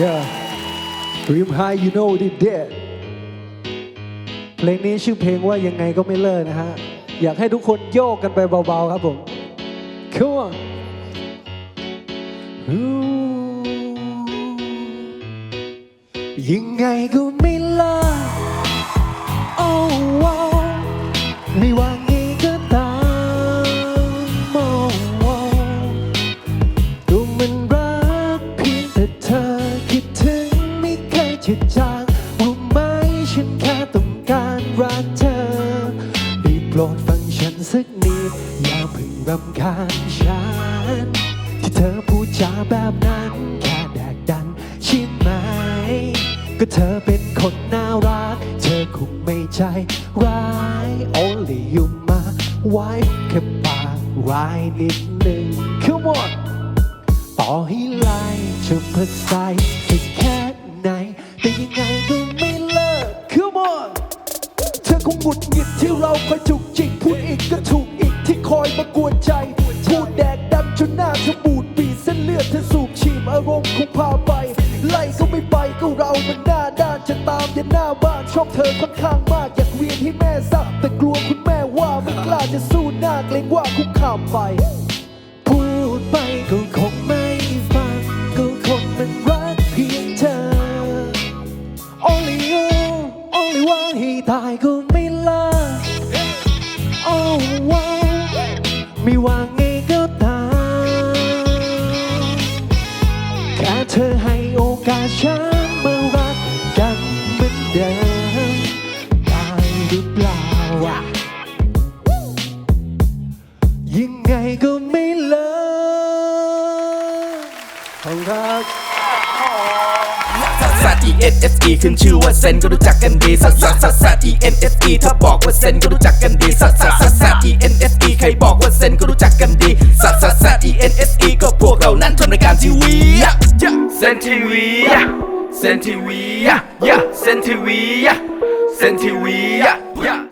Yeah Dream High You Know It Dead เพลงนี้ชื่อเพลงว่ายังไงก็ไม่เลิกนะฮะ อยากให้ทุกคนโยกกันไปเบาๆครับผม Come on ยังไงก็ไม่เลิก Oh wow ไม่ว่าง เคยจะจางรู้ไหมฉันแค่ต้องการรักเธอได้โปรดฟังฉันสักนิด อย่าเพิ่งรำคาญฉัน ที่เธอพูดจาแบบนั้นแค่แดกดันใช่ไหม ก็เธอเป็นคนน่ารัก เธอคงไม่ใจร้าย Only you my wife แค่ปากร้ายนิดหนึ่ง Come on ต่อให้ไล่จะเพื่อใส่ ยังไงก็ไม่เลิก Come on เธอคงหงุดหงิดที่เราคอยจุกจิกพูดอีกก็ถูกอีกที่คอยมากวนใจ พูดแดกดันจนหน้าเธอบูดปีดเส้นเลือดเธอสูบฉีดอารมณ์คงพาไป ไล่ก็ไม่ไปก็เรามันหน้าด้านจะตามยันหน้าบ้านชอบเธอค่อนข้างมากอยากเรียนให้แม่ทราบแต่กลัวคุณแม่ว่าไม่กล้าจะสู้หน้าเกรงว่าคุกคามไป พูดไปก็คงไม่ ให้ตายก็ไม่เลิก Oh wow ไม่ว่าไงก็ตามแค่เธอให้โอกาสฉันมารักกันเหมือนเดิมได้หรือเปล่าวะยังไงก็ไม่เลิกขอบคุณครับ ซัสซัส E N S E ขึ้นชื่อว่าเซนก็รู้จักกันดีซัสซัสซัสซัส E N S E ถ้าบอกว่าเซนก็รู้จักกันดีซัสซัสซัสซัส E N S E ใครบอกว่าเซนก็รู้จักกันดีซัสซัสซัส E N S E ก็พวกเรานั้นทำรายการทีวีเซนทีวีเซนทีวีเซนทีวีเซนทีวี